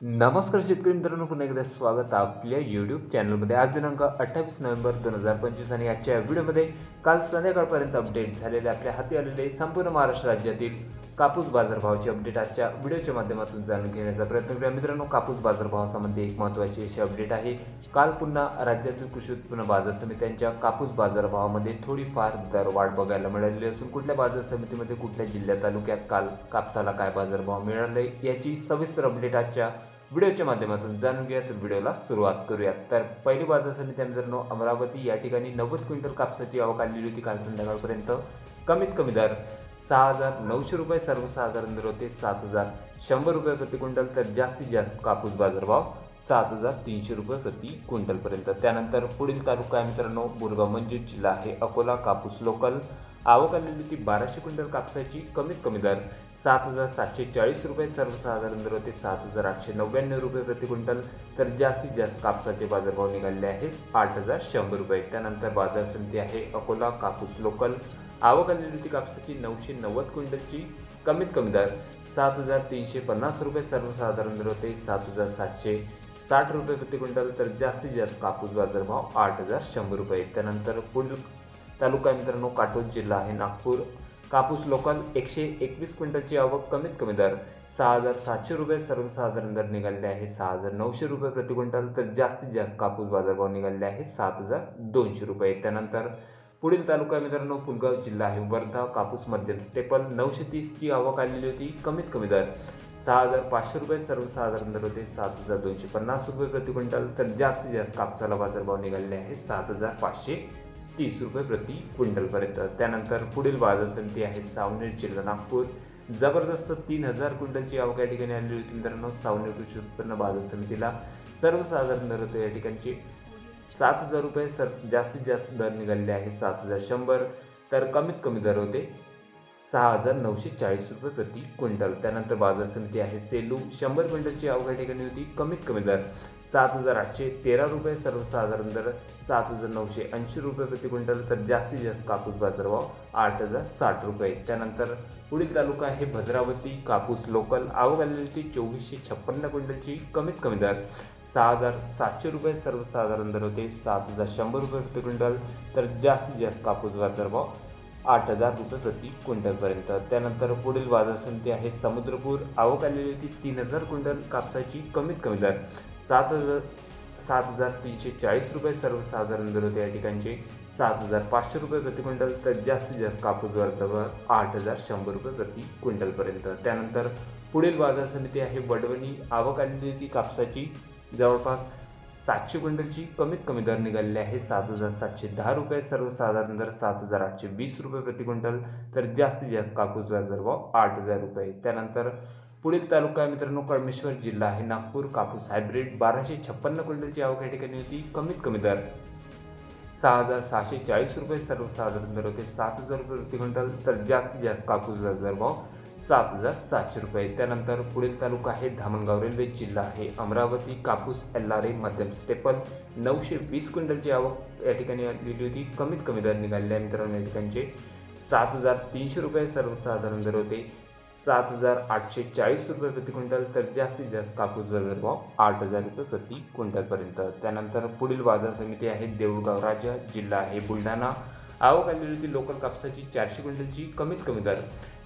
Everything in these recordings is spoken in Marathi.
नमस्कार शेतकरी मित्रांनो पुन्हा एकदा स्वागत आपल्या यूट्यूब चॅनलमध्ये आज दिनांक अठ्ठावीस नोव्हेंबर दोन हजार पंचवीस आणि आजच्या व्हिडिओमध्ये काल संध्याकाळपर्यंत अपडेट झालेले आपल्या हाती आलेले संपूर्ण महाराष्ट्र राज्यातील कापूस बाजारभावाची अपडेट आजच्या व्हिडिओच्या माध्यमातून जाणून घेण्याचा प्रयत्न करूया. मित्रांनो कापूस बाजारभावासंबंधी एक महत्त्वाची अशी अपडेट आहे. काल पुन्हा राज्यातील कृषी उत्पन्न बाजार समित्यांच्या कापूस बाजारभावामध्ये थोडीफार दरवाढ बघायला मिळालेली असून कुठल्या बाजार समितीमध्ये कुठल्या जिल्ह्या तालुक्यात काल कापसाला काय बाजारभाव मिळाले याची सविस्तर अपडेट आजच्या व्हिडिओच्या माध्यमातून जाणून घ्या तर व्हिडिओला सुरुवात करूयात. तर पहिली बाजार समिती मित्रांनो अमरावती. या ठिकाणी नव्वद क्विंटल कापसाची आवक आलेली होती काल संध्याकाळपर्यंत. कमीत कमी दर सहा हजार नऊशे रुपये सर्वसाधारण दर होते सात हजार शंभर रुपये प्रति क्विंटल. तर जास्तीत जास्त कापूस बाजारभाव सात हजार तीनशे रुपये प्रति क्विंटलपर्यंत. त्यानंतर पुढील तालुका आहे मित्रांनो बुरगाव मंजूर जिल्हा आहे अकोला कापूस लोकल. आवक आलेली होती बाराशे क्विंटल कापसाची कमीत कमी दर सात हजार सातशे चाळीस रुपये सर्वसाधारण दर होते. सात हजार आठशे नव्याण्णव रुपये प्रति क्विंटल. तर जास्तीत जास्त कापसाचे बाजारभाव निघाले आहेत. आठ हजार शंभर रुपये. त्यानंतर बाजार समिती आहे अकोला कापूस लोकल. आवक आलेली होती कापसाची नऊशे नव्वद क्विंटलची कमीत कमी दर. सात हजार तीनशे पन्नास रुपये सर्वसाधारण दर होते. सात हजार सातशे साठ रुपये प्रति क्विंटल. तर जास्तीत जास्त कापूस बाजारभाव आठ हजार शंभर रुपये. त्यानंतर पुढील तालुका मित्रांनो काटोल जिल्हा आहे नागपूर. कापूस लोकल एकशे एकवीस क्विंटलची आवक कमीत कमी दर सहा हजार सातशे रुपये सर्वसाधारण दर निघालेले आहे. सहा हजार नऊशे रुपये प्रति क्विंटल तर जास्तीत जास्त कापूस बाजारभाव निघालेले आहे सात हजार दोनशे रुपये. त्यानंतर पुढील तालुका मित्रांनो पुलगाव जिल्हा आहे वर्धा. कापूस मध्यम स्टेपल नऊशे तीसची आवक आलेली होती कमीत कमी दर सहा हजार पाचशे रुपये सर्वसाधारण दर होते सात हजार दोनशे पन्नास रुपये प्रति क्विंटल तर जास्तीत जास्त कापसाला बाजारभाव निघालेले आहे सात हजार पाचशे तीस रुपये प्रति क्विंटलपर्यंत. त्यानंतर पुढील बाजार समिती आहे सावनेर जिल्हा नागपूर. जबरदस्त तीन हजार क्विंटलची आवक या ठिकाणी आलेली होती मित्रांनो सावनेर कृषी उत्पन्न बाजार समितीला सर्वसाधारण दर होते या ठिकाणची सात हजार रुपये. सर जास्तीत जास्त दर निघालेले आहे सात हजार शंभर. तर कमीत कमी दर होते सहा हजार नऊशे चाळीस रुपये प्रति क्विंटल. त्यानंतर बाजार समिती आहे सेलू. शंभर क्विंटलची आवक या ठिकाणी होती. कमीत कमी दर सात हजार आठशे तेरा रुपये सर्वसाधारण दर सात हजार नऊशे ऐंशी रुपये प्रति क्विंटल तर जास्तीत जास्त कापूस बाजारभाव आठ हजार साठ रुपये. त्यानंतर पुढील तालुका आहे भद्रावती कापूस लोकल आवक आलेली चोवीसशे छप्पन्न क्विंटलची कमीत कमी दर. सहा हजार सातशे रुपये सर्वसाधारण दर होते सात हजार शंभर रुपये प्रति क्विंटल तर जास्तीत जास्त कापूस बाजारभाव आठ हजार रुपये प्रति क्विंटलपर्यंत. त्यानंतर पुढील बाजार समिती आहे समुद्रपूर आवक आलेली होती तीन हजार क्विंटल कापसाची कमीत कमी दर. सात हजार सात हजार तीनशे चाळीस रुपये सर्वसाधारण दर होते या ठिकाणचे. सात हजार पाचशे रुपये प्रति क्विंटल तर जास्तीत जास्त कापूस बाजारभाव आठ हजार शंभर रुपये प्रति क्विंटलपर्यंत त्यानंतर पुढील बाजार समिती आहे वडवणी. आवक आलेली होती कापसाची जवळपास सातशे क्विंटलची कमीत कमी दर निघालेली आहे. सात हजार सातशे दहा रुपये सर्वसाधारण दर सात हजार आठशे वीस रुपये प्रति क्विंटल तर जास्तीत जास्त कापूस बाजारभाव आठ हजार रुपये. त्यानंतर पुढील तालुका मित्रांनो कळमेश्वर जिल्हा आहे नागपूर कापूस हायब्रिड बाराशे छप्पन्न क्विंटलची आवक या ठिकाणी होती. कमीत कमी दर सहा हजार सहाशे चाळीस रुपये सर्वसाधारण दर होते सात हजार रुपये प्रति क्विंटल. तर जास्तीत जास्त कापूसचा दर भाव सात हजार सातशे रुपये. त्यानंतर पुढील तालुका आहे धामणगाव रेल्वे जिल्हा आहे अमरावती. कापूस एल्लारे मध्यम स्टेपल नऊशे वीस क्विंटलची आवक या ठिकाणी दिली होती. कमीत कमी दर निघालेल्या मित्रांनो या ठिकाणचे सात हजार तीनशे रुपये सर्वसाधारण दर होते. सात हजार आठशे चाळीस रुपये प्रति क्विंटल तर जास्तीत जास्त कापूस बाजारभाव आठ हजार रुपये प्रति क्विंटलपर्यंत. त्यानंतर पुढील बाजार समिती आहे देऊळगाव राजा जिल्हा आहे बुलढाणा. आवक आलेली होती लोकल कापसाची चारशे क्विंटलची कमीत कमी दर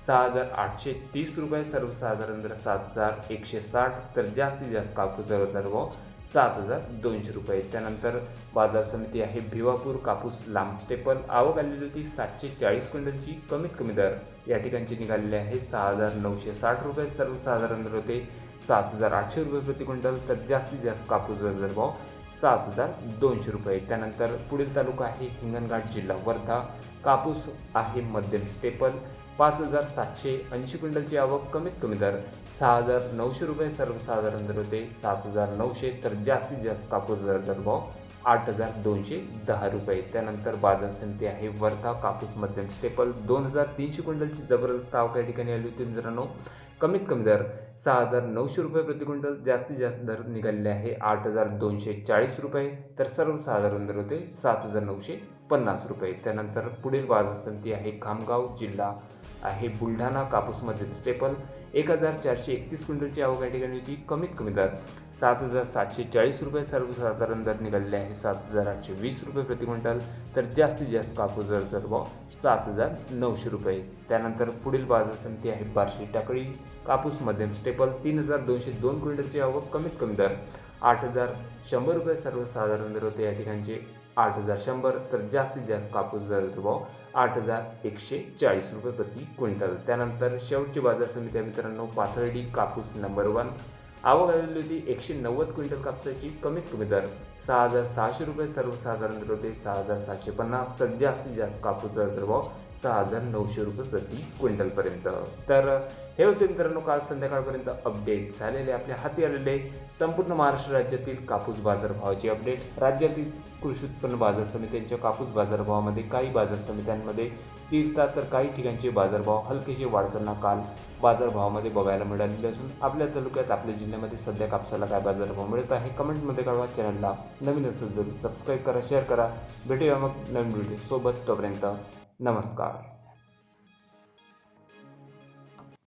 सहा हजार आठशे तीस रुपये सर्वसाधारण दर सात हजार एकशे साठ तर जास्तीत जास्त कापूस बाजारभाव सात हजार दोनशे रुपये. त्यानंतर बाजार समिती आहे भिवापूर कापूस लांब स्टेपल. आवक आलेली होती सातशे चाळीस क्विंटलची. कमीत कमी दर या ठिकाणची निघालेले आहे. सहा हजार नऊशे साठ रुपये सर्वसाधारण दर होते. सात हजार आठशे रुपये प्रति क्विंटल. तर जास्तीत जास्त कापूस बाजारभाव सात हजार दोनशे रुपये. त्यानंतर पुढील तालुका आहे हिंगणघाट जिल्हा वर्धा. कापूस आहे मध्यम स्टेपल. पाच हजार सातशे ऐंशी क्विंटलची आवक कमीत कमी दर. सहा हजार नऊशे रुपये सर्वसाधारण दर होते. सात हजार नऊशे तर जास्तीत जास्त कापूस दर दर भाव आठ हजार दोनशे दहा रुपये. त्यानंतर बाजार समिती आहे वर्धा कापूस मध्यम स्टेपल दोन हजार तीनशे क्विंटलची जबरदस्त आवक या ठिकाणी आली होती मित्रांनो. कमीत कमी दर सहा हजार नऊशे रुपये प्रति क्विंटल जास्तीत जास्त दर निघालेले आहे आठ हजार दोनशे चाळीस रुपये. तर सर्वसाधारण दर होते सात हजार नऊशे पन्नास रुपये. त्यानंतर पुढील बाजार समिती आहे खामगाव जिल्हा आहे बुलढाणा कापूसमध्ये स्टेपल एक हजार चारशे एकतीस क्विंटलची आवक या ठिकाणी होती. कमीत कमी दर सात हजार सातशे चाळीस रुपये. सर्वसाधारण दर निघालेले आहे सात हजार आठशे वीस रुपये प्रति क्विंटल. तर जास्तीत जास्त कापूस दर जर भाव सात हजार नऊशे रुपये. त्यानंतर पुढील बाजार समिती आहे बार्शी. टाकळी कापूस मध्यम स्टेपल तीन हजार दोनशे दोन क्विंटलची आवक कमीत कमी दर. आठ हजार शंभर रुपये सर्वसाधारण दर होते. या ठिकाणचे आठ हजार शंभर तर जास्तीत जास्त कापूस दराचा भाव आठ हजार एकशे चाळीस रुपये प्रति क्विंटल. त्यानंतर शेवटची बाजार समिती आहे मित्रांनो पाथर्डी कापूस नंबर वन. आवक आलेली होती एकशे नव्वद क्विंटल कापसाची कमीत कमी दर. सहा हजार सहाशे रुपये सर्वसाधारण दर होते सहा हजार सातशे पन्नास तर जास्तीत जास्त कापूस दर भाव सहा हजार नऊशे रुपये प्रति क्विंटलपर्यंत. तर हे होते मित्रांनो काल संध्याकाळपर्यंत अपडेट झालेले आपल्या हाती आलेले संपूर्ण महाराष्ट्र राज्यातील कापूस बाजारभावाचे अपडेट राज्यातील कृषी उत्पन्न बाजार समित्यांच्या कापूस बाजारभावामध्ये काही बाजार समित्यांमध्ये स्थिरता तर काही ठिकाणचे बाजारभाव हलकेसे वाढताना काल बाजारभावामध्ये बघायला मिळालेले असून आपल्या तालुक्यात आपल्या जिल्ह्यामध्ये सध्या कापसाला काय बाजारभाव मिळत आहे कमेंटमध्ये कळवा. चॅनलला नवीन असेल जरूर सबस्क्राईब करा शेअर करा. भेटूया मग नवीन व्हिडिओ सोबत. तोपर्यंत नमस्कार.